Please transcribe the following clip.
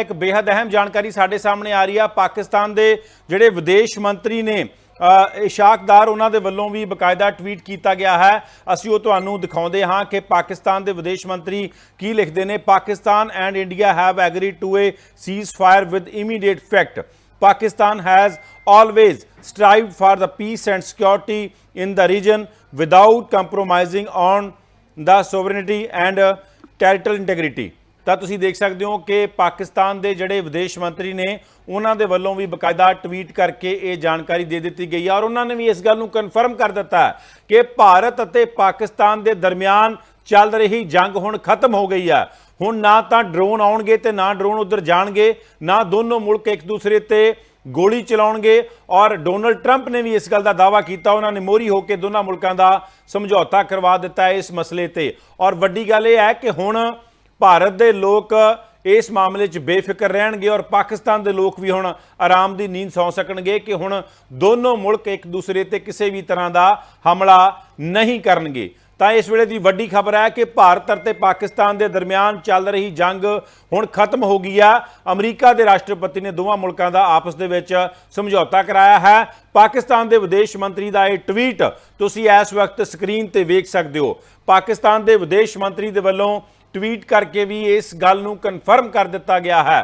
ਇੱਕ ਬੇहद ਅਹਿਮ ਜਾਣਕਾਰੀ ਸਾਡੇ ਸਾਹਮਣੇ ਆ ਰਹੀ ਆ। ਪਾਕਿਸਤਾਨ ਦੇ ਜਿਹੜੇ ਵਿਦੇਸ਼ ਮੰਤਰੀ ਨੇ ਇਸ਼ਾਕਦਾਰ ਉਹਨਾਂ ਦੇ ਵੱਲੋਂ ਵੀ ਬਕਾਇਦਾ ਟਵੀਟ ਕੀਤਾ ਗਿਆ ਹੈ। ਅਸੀਂ ਉਹ ਤੁਹਾਨੂੰ ਦਿਖਾਉਂਦੇ ਹਾਂ ਕਿ ਪਾਕਿਸਤਾਨ ਦੇ ਵਿਦੇਸ਼ ਮੰਤਰੀ ਕੀ ਲਿਖਦੇ ਨੇ। Pakistan and India have agreed to a ceasefire with immediate effect Pakistan has always strived for the peace and security in the region without compromising on the sovereignty and uh, territorial integrity. ਤਾਂ ਤੁਸੀਂ ਦੇਖ ਸਕਦੇ ਹੋ ਕਿ ਪਾਕਿਸਤਾਨ ਦੇ ਜਿਹੜੇ ਵਿਦੇਸ਼ ਮੰਤਰੀ ਨੇ, ਉਹਨਾਂ ਦੇ ਵੱਲੋਂ ਵੀ ਬਕਾਇਦਾ ਟਵੀਟ ਕਰਕੇ ਇਹ ਜਾਣਕਾਰੀ ਦੇ ਦਿੱਤੀ ਗਈ ਹੈ ਔਰ ਉਹਨਾਂ ਨੇ ਵੀ ਇਸ ਗੱਲ ਨੂੰ ਕਨਫਰਮ ਕਰ ਦਿੱਤਾ ਕਿ ਭਾਰਤ ਅਤੇ ਪਾਕਿਸਤਾਨ ਦੇ ਦਰਮਿਆਨ ਚੱਲ ਰਹੀ ਜੰਗ ਹੁਣ ਖਤਮ ਹੋ ਗਈ ਆ ਹੁਣ ਨਾ ਤਾਂ ਡਰੋਨ ਆਉਣਗੇ ਤੇ ਨਾ ਡਰੋਨ ਉਧਰ ਜਾਣਗੇ, ਨਾ ਦੋਨੋਂ ਮੁਲਕ ਇੱਕ ਦੂਸਰੇ ਤੇ ਗੋਲੀ ਚਲਾਉਣਗੇ ਔਰ ਡੋਨਲਡ ਟਰੰਪ ਨੇ ਵੀ ਇਸ ਗੱਲ ਦਾ ਦਾਅਵਾ ਕੀਤਾ, ਉਹਨਾਂ ਨੇ ਮੋਰੀ ਹੋ ਕੇ ਦੋਨਾਂ ਮੁਲਕਾਂ ਦਾ ਸਮਝੌਤਾ ਕਰਵਾ ਦਿੱਤਾ ਇਸ ਮਸਲੇ ਤੇ। ਔਰ ਵੱਡੀ ਗੱਲ ਇਹ ਹੈ ਕਿ ਹੁਣ ਭਾਰਤ ਦੇ ਲੋਕ ਇਸ ਮਾਮਲੇ 'ਚ ਬੇਫਿਕਰ ਰਹਿਣਗੇ ਔਰ ਪਾਕਿਸਤਾਨ ਦੇ ਲੋਕ ਵੀ ਹੁਣ ਆਰਾਮ ਦੀ ਨੀਂਦ ਸੌਂ ਸਕਣਗੇ ਕਿ ਹੁਣ ਦੋਨੋਂ ਮੁਲਕ ਇੱਕ ਦੂਸਰੇ ਤੇ ਕਿਸੇ ਵੀ ਤਰ੍ਹਾਂ ਦਾ ਹਮਲਾ ਨਹੀਂ ਕਰਨਗੇ। ਤਾਂ ਇਸ ਵੇਲੇ ਦੀ ਵੱਡੀ ਖਬਰ ਹੈ ਕਿ ਭਾਰਤ ਅਤੇ ਪਾਕਿਸਤਾਨ ਦੇ ਦਰਮਿਆਨ ਚੱਲ ਰਹੀ ਜੰਗ ਹੁਣ ਖਤਮ ਹੋ ਗਈ ਆ। ਅਮਰੀਕਾ ਦੇ ਰਾਸ਼ਟਰਪਤੀ ਨੇ ਦੋਵਾਂ ਮੁਲਕਾਂ ਦਾ ਆਪਸ ਦੇ ਵਿੱਚ ਸਮਝੌਤਾ ਕਰਾਇਆ ਹੈ। ਪਾਕਿਸਤਾਨ ਦੇ ਵਿਦੇਸ਼ ਮੰਤਰੀ ਦਾ ਇਹ ਟਵੀਟ ਤੁਸੀਂ ਇਸ ਵਕਤ ਸਕਰੀਨ ਤੇ ਵੇਖ ਸਕਦੇ ਹੋ। ਪਾਕਿਸਤਾਨ ਦੇ ਵਿਦੇਸ਼ ਮੰਤਰੀ ਦੇ ਵੱਲੋਂ ਟਵੀਟ ਕਰਕੇ ਵੀ ਇਸ ਗੱਲ ਨੂੰ ਕਨਫਰਮ ਕਰ ਦਿੱਤਾ ਗਿਆ ਹੈ।